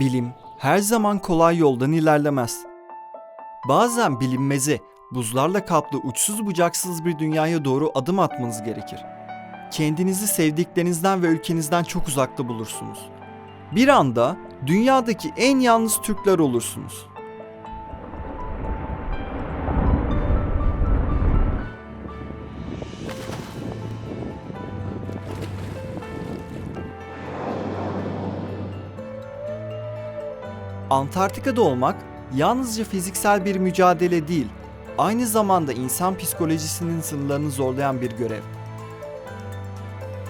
Bilim her zaman kolay yoldan ilerlemez. Bazen bilinmeze, buzlarla kaplı uçsuz bucaksız bir dünyaya doğru adım atmanız gerekir. Kendinizi sevdiklerinizden ve ülkenizden çok uzakta bulursunuz. Bir anda dünyadaki en yalnız Türkler olursunuz. Antarktika'da olmak yalnızca fiziksel bir mücadele değil, aynı zamanda insan psikolojisinin sınırlarını zorlayan bir görev.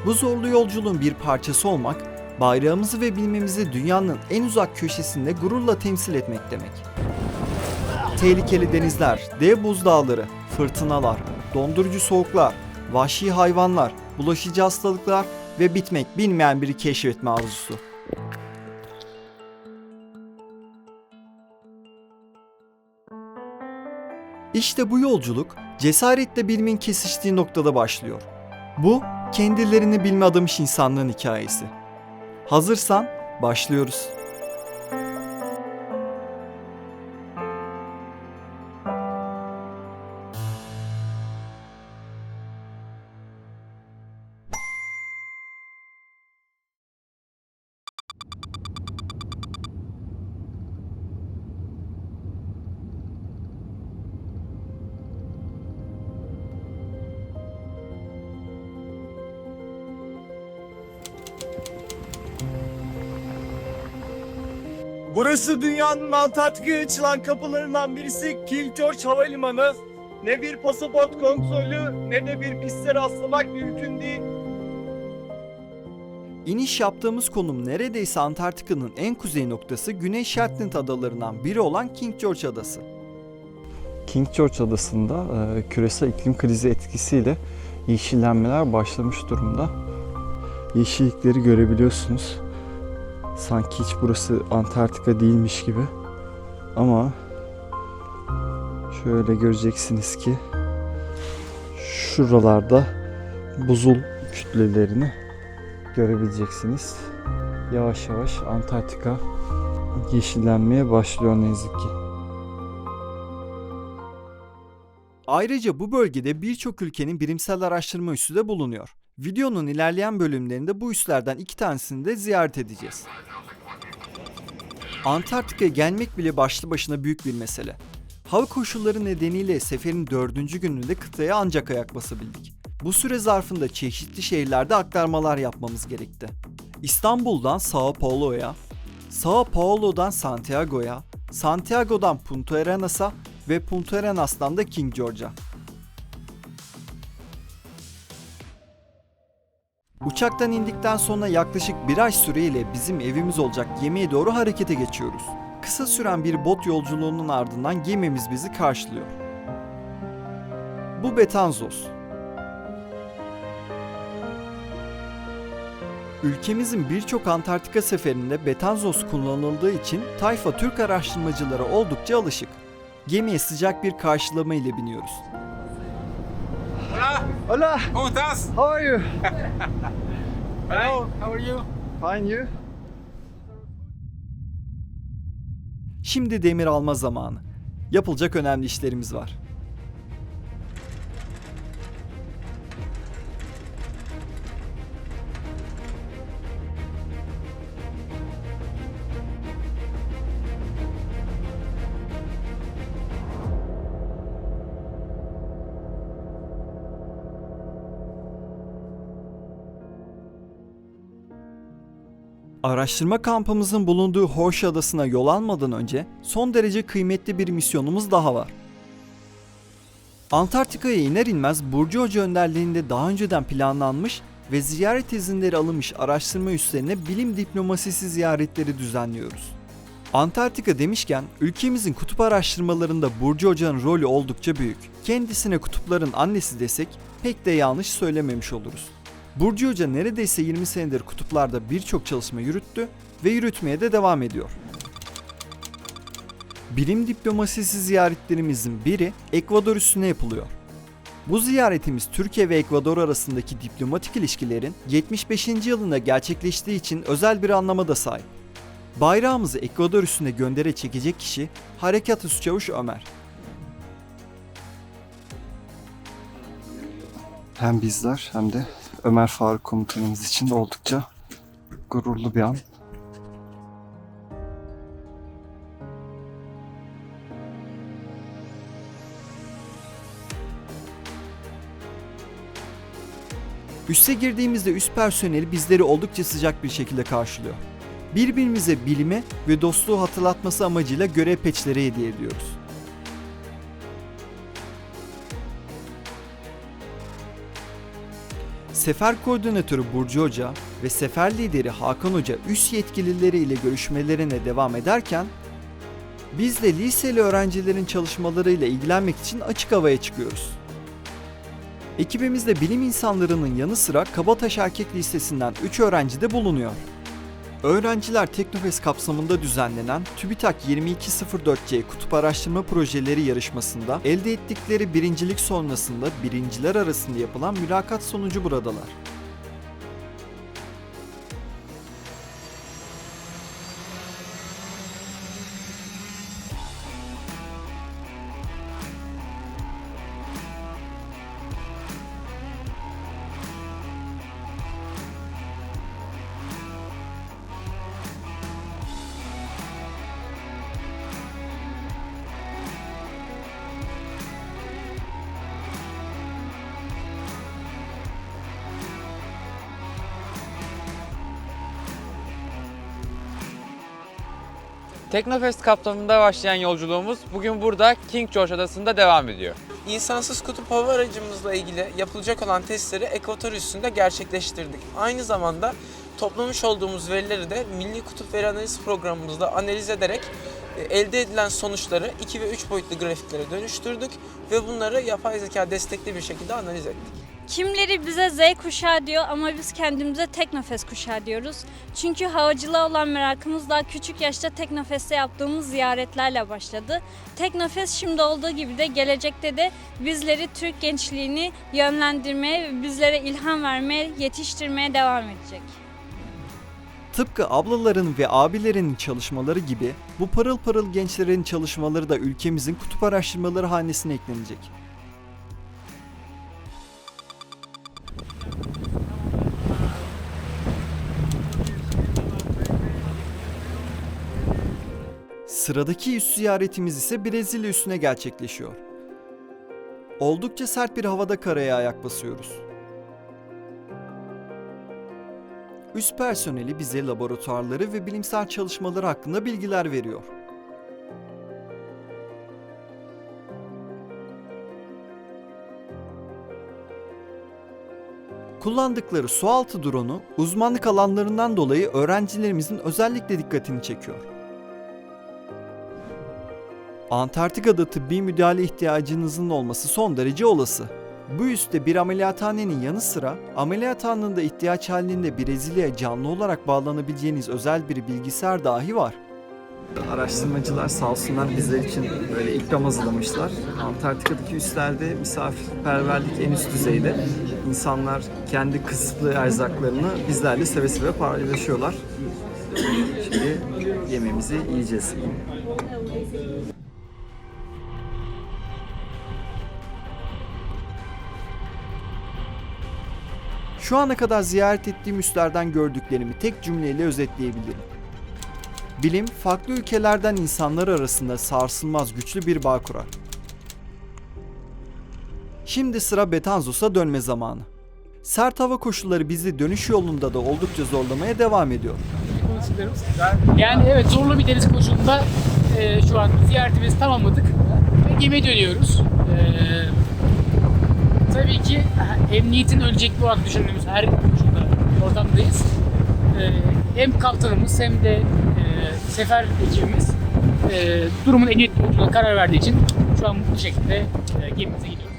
Bu zorlu yolculuğun bir parçası olmak, bayrağımızı ve bilmemizi dünyanın en uzak köşesinde gururla temsil etmek demek. Tehlikeli denizler, dev buzdağları, fırtınalar, dondurucu soğuklar, vahşi hayvanlar, bulaşıcı hastalıklar ve bitmek bilmeyen bir keşfetme arzusu. İşte bu yolculuk cesaretle bilimin kesiştiği noktada başlıyor. Bu kendilerini bilme adamış insanlığın hikayesi. Hazırsan başlıyoruz. Burası dünyanın Antarktika'ya açılan kapılarından birisi King George Havalimanı. Ne bir pasaport kontrolü ne de bir piste rastlamak mümkün değil. İniş yaptığımız konum neredeyse Antarktika'nın en kuzey noktası Güney Shetland adalarından biri olan King George Adası. King George Adası'nda e, küresel iklim krizi etkisiyle yeşillenmeler başlamış durumda. Yeşillikleri görebiliyorsunuz. Sanki hiç burası Antarktika değilmiş gibi. Ama şöyle göreceksiniz ki şuralarda buzul kütlelerini görebileceksiniz. Yavaş yavaş Antarktika yeşillenmeye başlıyor ne yazık ki. Ayrıca bu bölgede birçok ülkenin bilimsel araştırma üssü de bulunuyor. Videonun ilerleyen bölümlerinde bu üslerden iki tanesini de ziyaret edeceğiz. Antarktika'ya gelmek bile başlı başına büyük bir mesele. Hava koşulları nedeniyle seferin dördüncü gününde kıtaya ancak ayak basabildik. Bu süre zarfında çeşitli şehirlerde aktarmalar yapmamız gerekti. İstanbul'dan Sao Paulo'ya, Sao Paulo'dan Santiago'ya, Santiago'dan Punta Arenas'a ve Punta Arenas'tan da King George'a. Uçaktan indikten sonra yaklaşık bir ay süreyle bizim evimiz olacak gemiye doğru harekete geçiyoruz. Kısa süren bir bot yolculuğunun ardından gemimiz bizi karşılıyor. Bu Betanzos. Ülkemizin birçok Antarktika seferinde Betanzos kullanıldığı için Tayfa Türk araştırmacıları oldukça alışık. Gemiye sıcak bir karşılama ile biniyoruz. Hola, Hola, ¿cómo estás? how are you? Hello, how are you? Fine you? Şimdi demir alma zamanı. Yapılacak önemli işlerimiz var. Araştırma kampımızın bulunduğu Horş Adası'na yol almadan önce son derece kıymetli bir misyonumuz daha var. Antarktika'ya iner inmez Burcu Hoca önderliğinde daha önceden planlanmış ve ziyaret izinleri alınmış araştırma üslerine bilim diplomasisi ziyaretleri düzenliyoruz. Antarktika demişken ülkemizin kutup araştırmalarında Burcu Hoca'nın rolü oldukça büyük. Kendisine kutupların annesi desek pek de yanlış söylememiş oluruz. Burcu Hoca neredeyse 20 senedir kutuplarda birçok çalışma yürüttü ve yürütmeye de devam ediyor. Bilim diplomasisi ziyaretlerimizin biri Ekvador üstüne yapılıyor. Bu ziyaretimiz Türkiye ve Ekvador arasındaki diplomatik ilişkilerin 75. yılında gerçekleştiği için özel bir anlama da sahip. Bayrağımızı Ekvador üstüne göndere çekecek kişi Harekat Üsçavuş Ömer. Hem bizler hem de Ömer Faruk komutanımız için de oldukça gururlu bir an. Üste girdiğimizde üst personeli bizleri oldukça sıcak bir şekilde karşılıyor. Birbirimize bilime ve dostluğu hatırlatması amacıyla görev peçleri hediye ediyoruz. Sefer koordinatörü Burcu Hoca ve sefer lideri Hakan Hoca üst yetkilileri ile görüşmelerine devam ederken biz de liseli öğrencilerin çalışmalarıyla ilgilenmek için açık havaya çıkıyoruz. Ekibimizde bilim insanlarının yanı sıra Kabataş Erkek Lisesi'nden 3 öğrenci de bulunuyor. Öğrenciler Teknofest kapsamında düzenlenen TÜBİTAK 2204C Kutup Araştırma Projeleri yarışmasında elde ettikleri birincilik sonrasında birinciler arasında yapılan mülakat sonucu buradalar. Teknofest kapsamında başlayan yolculuğumuz bugün burada King George Adası'nda devam ediyor. İnsansız kutup hava aracımızla ilgili yapılacak olan testleri ekvator üstünde gerçekleştirdik. Aynı zamanda toplamış olduğumuz verileri de Milli Kutup Veri Analiz programımızda analiz ederek e, elde edilen sonuçları 2 ve 3 boyutlu grafiklere dönüştürdük ve bunları yapay zeka destekli bir şekilde analiz ettik. Kimileri bize Z kuşağı diyor ama biz kendimize Teknofest kuşağı diyoruz. Çünkü havacılığa olan merakımız daha küçük yaşta Teknofest'te yaptığımız ziyaretlerle başladı. Teknofest şimdi olduğu gibi de gelecekte de bizleri Türk gençliğini yönlendirmeye bizlere ilham vermeye, yetiştirmeye devam edecek. Tıpkı ablaların ve abilerinin çalışmaları gibi bu parıl parıl gençlerin çalışmaları da ülkemizin kutup araştırmaları hanesine eklenecek. Sıradaki üs ziyaretimiz ise Brezilya üstüne gerçekleşiyor. Oldukça sert bir havada karaya ayak basıyoruz. Üst personeli bize laboratuvarları ve bilimsel çalışmaları hakkında bilgiler veriyor. Kullandıkları sualtı drone'u uzmanlık alanlarından dolayı öğrencilerimizin özellikle dikkatini çekiyor. Antarktika'da tıbbi müdahale ihtiyacınızın olması son derece olası. Bu üstte bir ameliyathanenin yanı sıra ameliyathanında ihtiyaç halinde Brezilya'ya canlı olarak bağlanabileceğiniz özel bir bilgisayar dahi var. Araştırmacılar sağ olsunlar bizler için böyle ikram hazırlamışlar. Antarktika'daki üslerde misafirperverlik en üst düzeyde. İnsanlar kendi kısıtlı erzaklarını bizlerle seve seve paylaşıyorlar. Şimdi yemeğimizi yiyeceğiz. Şu ana kadar ziyaret ettiğim üslerden gördüklerimi tek cümleyle özetleyebilirim. Bilim, farklı ülkelerden insanlar arasında sarsılmaz güçlü bir bağ kurar. Şimdi sıra Betanzos'a dönme zamanı. Sert hava koşulları bizi dönüş yolunda da oldukça zorlamaya devam ediyor. Yani evet zorlu bir deniz koşulunda e, şu an ziyaretimizi tamamladık ve gemiye dönüyoruz. E, tabii ki e, emniyetin öncelikli olarak düşündüğümüz her koşulda ortamdayız. E, hem kaptanımız hem de e, sefer ekibimiz e, durumun emniyetli olduğuna karar verdiği için şu an mutlu şekilde e, gemimize gidiyoruz.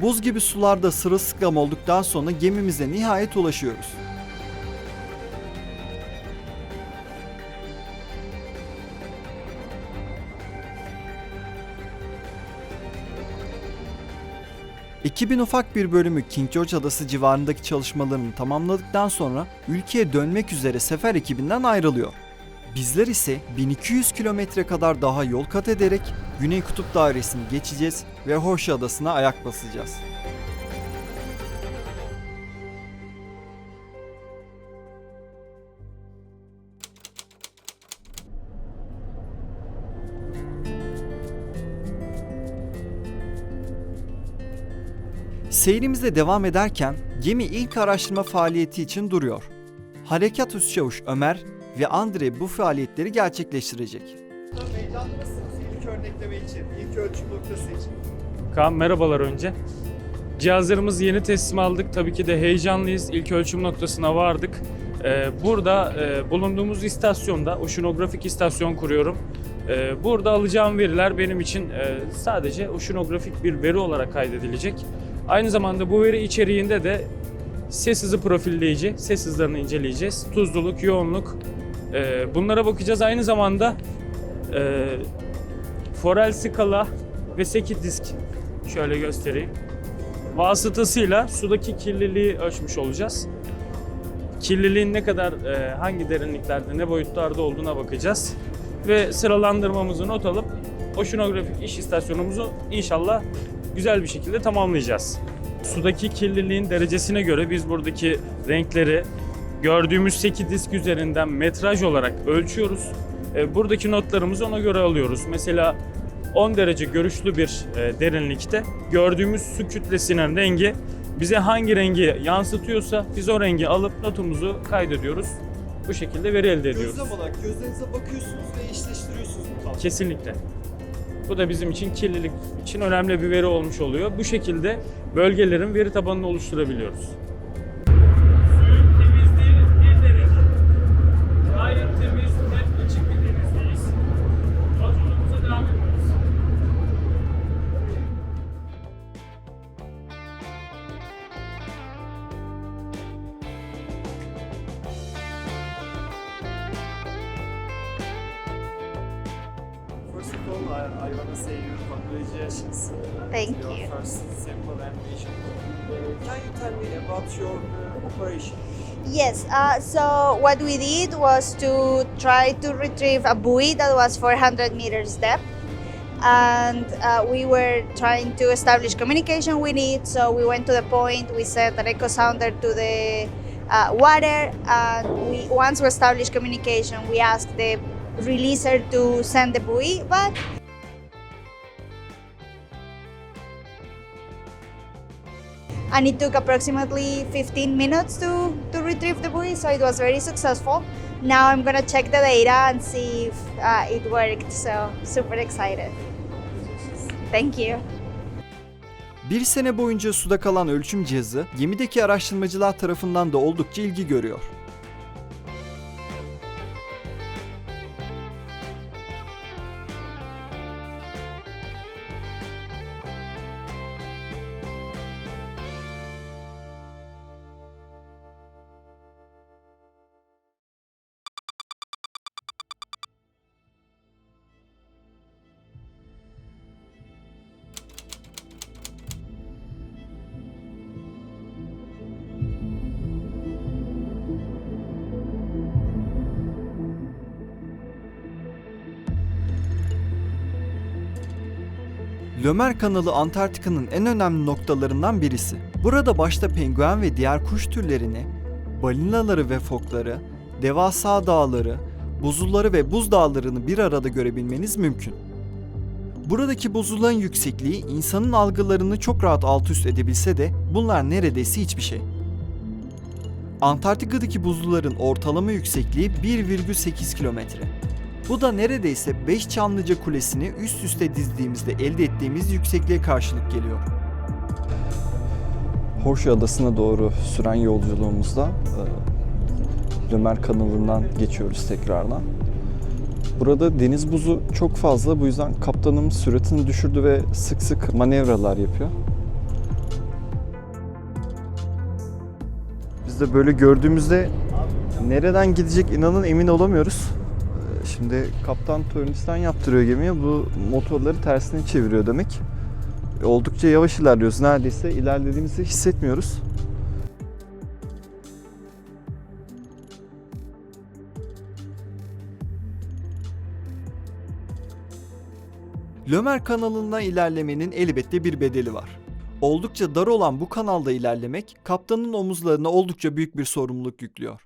Buz gibi sularda sırılsıklam olduktan sonra gemimize nihayet ulaşıyoruz. Ekibin ufak bir bölümü King George Adası civarındaki çalışmalarını tamamladıktan sonra ülkeye dönmek üzere sefer ekibinden ayrılıyor. Bizler ise 1200 kilometre kadar daha yol kat ederek Güney Kutup Dairesi'ni geçeceğiz ve Hoşa Adası'na ayak basacağız. Seyrimize devam ederken gemi ilk araştırma faaliyeti için duruyor. Harekat Üst Çavuş Ömer ve Andre bu faaliyetleri gerçekleştirecek. Heyecanlı mısınız ilk örnekleme için, ilk ölçüm noktası için? Kaan merhabalar önce. Cihazlarımızı yeni teslim aldık. Tabii ki de heyecanlıyız. İlk ölçüm noktasına vardık. Ee, burada e, bulunduğumuz istasyonda, oşinografik istasyon kuruyorum. Ee, burada alacağım veriler benim için e, sadece oşinografik bir veri olarak kaydedilecek. Aynı zamanda bu veri içeriğinde de ses hızı profilleyici, ses hızlarını inceleyeceğiz. Tuzluluk, yoğunluk e, bunlara bakacağız. Aynı zamanda e, Forel skala ve seki disk şöyle göstereyim. Vasıtasıyla sudaki kirliliği ölçmüş olacağız. Kirliliğin ne kadar, e, hangi derinliklerde, ne boyutlarda olduğuna bakacağız. Ve sıralandırmamızı not alıp oşinografik iş istasyonumuzu inşallah güzel bir şekilde tamamlayacağız. Sudaki kirliliğin derecesine göre biz buradaki renkleri gördüğümüz seki disk üzerinden metraj olarak ölçüyoruz. E, Buradaki notlarımızı ona göre alıyoruz. Mesela 10 derece görüşlü bir e, derinlikte gördüğümüz su kütlesinin rengi bize hangi rengi yansıtıyorsa biz o rengi alıp notumuzu kaydediyoruz. Bu şekilde veri elde ediyoruz. Gözlem olarak gözlerinize bakıyorsunuz ve eşleştiriyorsunuz. Kesinlikle. Bu da bizim için kirlilik için önemli bir veri olmuş oluyor. Bu şekilde bölgelerin veri tabanını oluşturabiliyoruz. Uh, so what we did was to try to retrieve a buoy that was 400 meters depth. And uh, we were trying to establish communication with it. So we went to the point, we sent an echo sounder to the uh, water. And we, once we established communication, we asked the releaser to send the buoy back. And it took approximately 15 minutes to, to retrieve the buoy, so it was very successful. Now I'm gonna check the data and see if uh, it worked, so super excited. Thank you. Bir sene boyunca suda kalan ölçüm cihazı gemideki araştırmacılar tarafından da oldukça ilgi görüyor. Lömer kanalı Antarktika'nın en önemli noktalarından birisi. Burada başta penguen ve diğer kuş türlerini, balinaları ve fokları, devasa dağları, buzulları ve buz dağlarını bir arada görebilmeniz mümkün. Buradaki buzulların yüksekliği insanın algılarını çok rahat alt üst edebilse de bunlar neredeyse hiçbir şey. Antarktika'daki buzulların ortalama yüksekliği 1,8 kilometre. Bu da neredeyse 5 Çamlıca Kulesi'ni üst üste dizdiğimizde elde ettiğimiz yüksekliğe karşılık geliyor. Hoşya Adası'na doğru süren yolculuğumuzda e, Lömer kanalından geçiyoruz tekrardan. Burada deniz buzu çok fazla bu yüzden kaptanımız süratini düşürdü ve sık sık manevralar yapıyor. Biz de böyle gördüğümüzde nereden gidecek inanın emin olamıyoruz. Şimdi kaptan turnistan yaptırıyor gemiye. Bu motorları tersine çeviriyor demek. Oldukça yavaş ilerliyoruz. Neredeyse ilerlediğimizi hissetmiyoruz. Lömer kanalında ilerlemenin elbette bir bedeli var. Oldukça dar olan bu kanalda ilerlemek kaptanın omuzlarına oldukça büyük bir sorumluluk yüklüyor.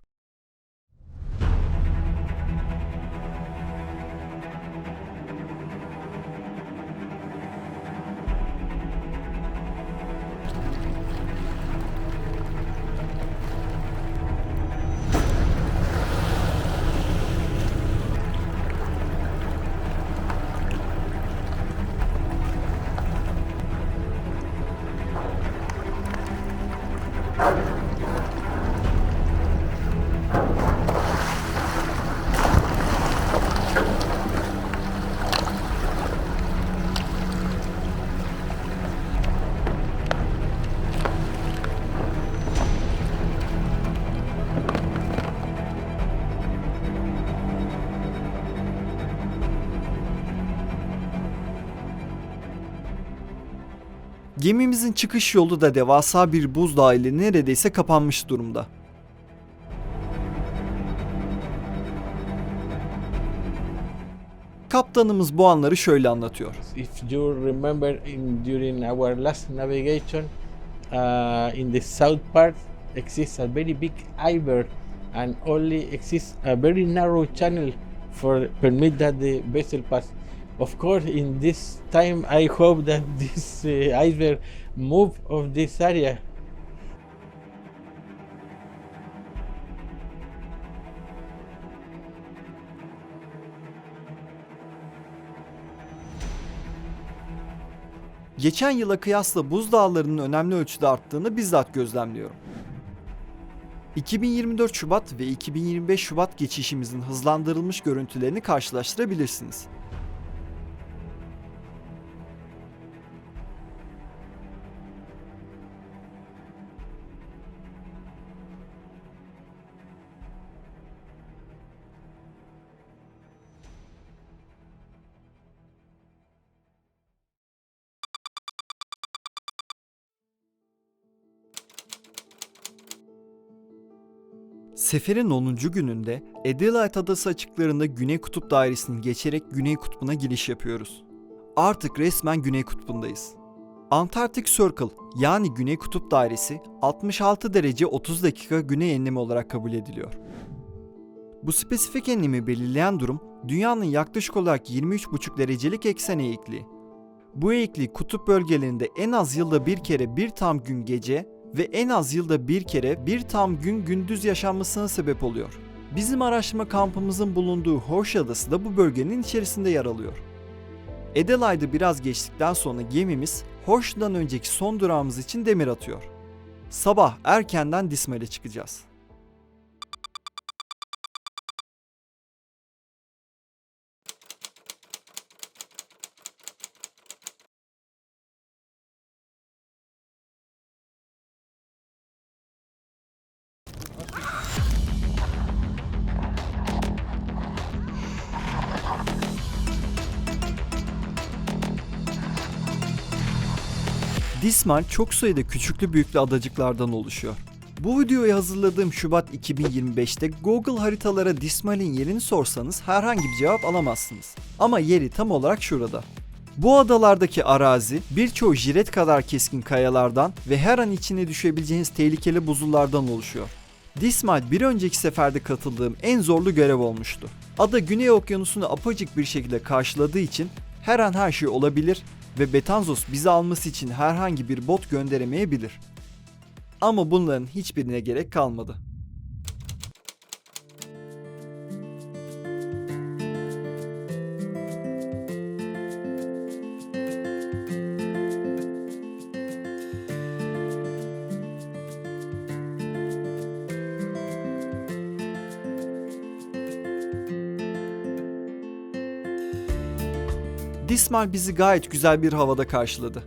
Gemimizin çıkış yolu da devasa bir buzdağı ile neredeyse kapanmış durumda. Kaptanımız bu anları şöyle anlatıyor. If you remember, in, during our last navigation, uh, in the south part exists a very big iceberg, and only exists a very narrow channel for permit that the vessel pass. Of course, in this time, I hope that this uh, iceberg move of this area Geçen yıla kıyasla buzdağlarının önemli ölçüde arttığını bizzat gözlemliyorum. 2024 Şubat ve 2025 Şubat geçişimizin hızlandırılmış görüntülerini karşılaştırabilirsiniz. Seferin 10. gününde Adelaide Adası açıklarında Güney Kutup Dairesi'ni geçerek Güney Kutbu'na giriş yapıyoruz. Artık resmen Güney Kutbu'ndayız. Antarctic Circle yani Güney Kutup Dairesi 66 derece 30 dakika güney enlemi olarak kabul ediliyor. Bu spesifik enlemi belirleyen durum dünyanın yaklaşık olarak 23,5 derecelik eksen eğikliği. Bu eğikliği kutup bölgelerinde en az yılda bir kere bir tam gün gece ve en az yılda bir kere bir tam gün gündüz yaşanmasına sebep oluyor. Bizim araştırma kampımızın bulunduğu Horsh Adası da bu bölgenin içerisinde yer alıyor. Adelaide'ı biraz geçtikten sonra gemimiz Horsh'dan önceki son durağımız için demir atıyor. Sabah erkenden Dismal'e çıkacağız. Dismal çok sayıda küçüklü büyüklü adacıklardan oluşuyor. Bu videoyu hazırladığım Şubat 2025'te Google haritalara Dismal'in yerini sorsanız herhangi bir cevap alamazsınız. Ama yeri tam olarak şurada. Bu adalardaki arazi birçoğu jilet kadar keskin kayalardan ve her an içine düşebileceğiniz tehlikeli buzullardan oluşuyor. Dismal bir önceki seferde katıldığım en zorlu görev olmuştu. Ada Güney Okyanusu'nu apacık bir şekilde karşıladığı için her an her şey olabilir ve Betanzos bizi alması için herhangi bir bot gönderemeyebilir. Ama bunların hiçbirine gerek kalmadı. Dismal bizi gayet güzel bir havada karşıladı.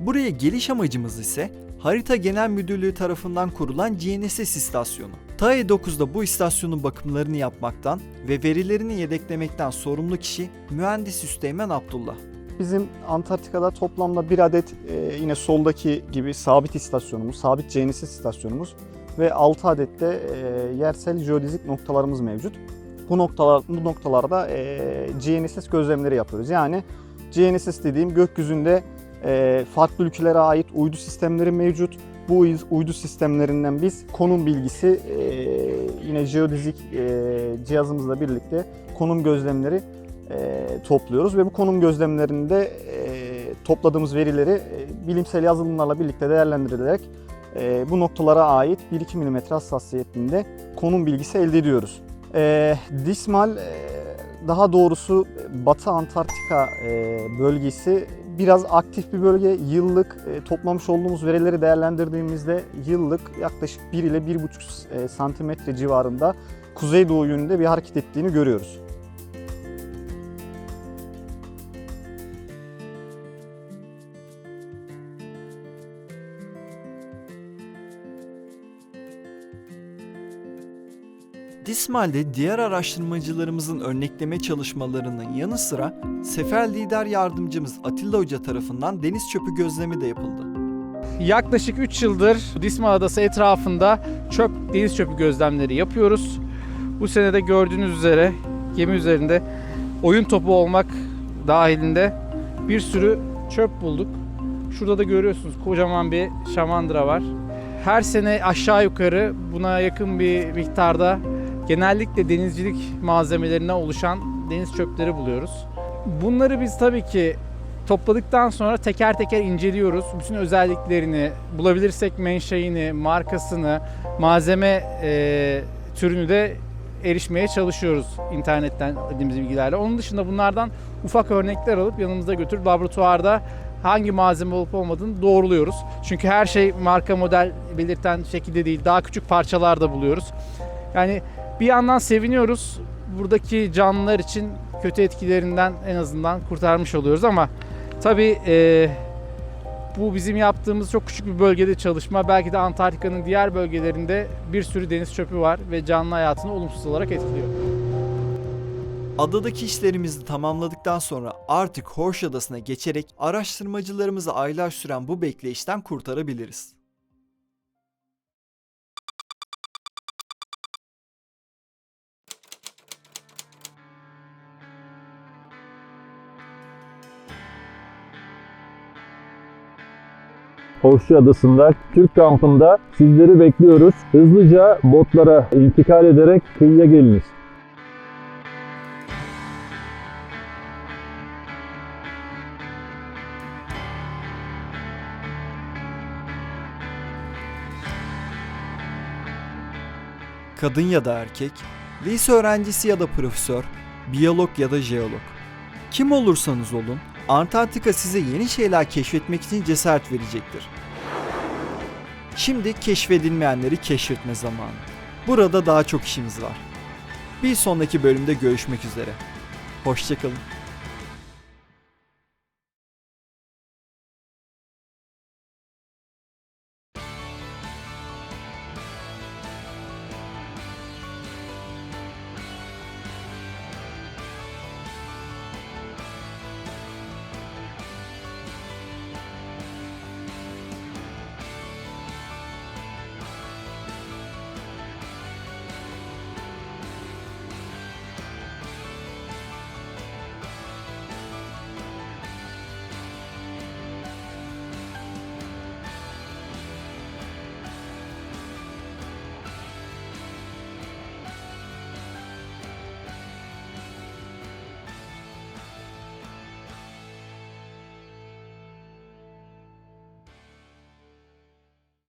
Buraya geliş amacımız ise Harita Genel Müdürlüğü tarafından kurulan GNSS istasyonu. TAE 9'da bu istasyonun bakımlarını yapmaktan ve verilerini yedeklemekten sorumlu kişi mühendis Üsteğmen Abdullah. bizim Antarktika'da toplamda bir adet e, yine soldaki gibi sabit istasyonumuz, sabit GNSS istasyonumuz ve 6 adet de e, yersel jeodezik noktalarımız mevcut. Bu noktalar bu noktalarda e, GNSS gözlemleri yapıyoruz. Yani GNSS dediğim gökyüzünde e, farklı ülkelere ait uydu sistemleri mevcut. Bu uy- uydu sistemlerinden biz konum bilgisi e, yine jeodezik e, cihazımızla birlikte konum gözlemleri e, topluyoruz ve bu konum gözlemlerinde e, topladığımız verileri e, bilimsel yazılımlarla birlikte değerlendirilerek e, bu noktalara ait 1-2 mm hassasiyetinde konum bilgisi elde ediyoruz. E, Dismal e, daha doğrusu Batı Antarktika e, bölgesi biraz aktif bir bölge. Yıllık e, toplamış olduğumuz verileri değerlendirdiğimizde yıllık yaklaşık 1 ile 1,5 e, santimetre civarında kuzeydoğu yönünde bir hareket ettiğini görüyoruz. Dismal'de diğer araştırmacılarımızın örnekleme çalışmalarının yanı sıra sefer lider yardımcımız Atilla Hoca tarafından deniz çöpü gözlemi de yapıldı. Yaklaşık 3 yıldır Disma Adası etrafında çöp deniz çöpü gözlemleri yapıyoruz. Bu sene de gördüğünüz üzere gemi üzerinde oyun topu olmak dahilinde bir sürü çöp bulduk. Şurada da görüyorsunuz kocaman bir şamandıra var. Her sene aşağı yukarı buna yakın bir miktarda genellikle denizcilik malzemelerinden oluşan deniz çöpleri buluyoruz. Bunları biz tabii ki topladıktan sonra teker teker inceliyoruz. Bütün özelliklerini, bulabilirsek menşeini, markasını, malzeme e, türünü de erişmeye çalışıyoruz internetten edindiğimiz bilgilerle. Onun dışında bunlardan ufak örnekler alıp yanımızda götürüp laboratuvarda hangi malzeme olup olmadığını doğruluyoruz. Çünkü her şey marka model belirten şekilde değil, daha küçük parçalar da buluyoruz. Yani bir yandan seviniyoruz. Buradaki canlılar için kötü etkilerinden en azından kurtarmış oluyoruz ama tabii e, bu bizim yaptığımız çok küçük bir bölgede çalışma. Belki de Antarktika'nın diğer bölgelerinde bir sürü deniz çöpü var ve canlı hayatını olumsuz olarak etkiliyor. Adadaki işlerimizi tamamladıktan sonra artık Horş Adası'na geçerek araştırmacılarımızı aylar süren bu bekleyişten kurtarabiliriz. Hoşçu Adası'nda Türk kampında sizleri bekliyoruz. Hızlıca botlara intikal ederek kıyıya geliniz. Kadın ya da erkek, lise öğrencisi ya da profesör, biyolog ya da jeolog. Kim olursanız olun, Antarktika size yeni şeyler keşfetmek için cesaret verecektir. Şimdi keşfedilmeyenleri keşfetme zamanı. Burada daha çok işimiz var. Bir sonraki bölümde görüşmek üzere. Hoşçakalın.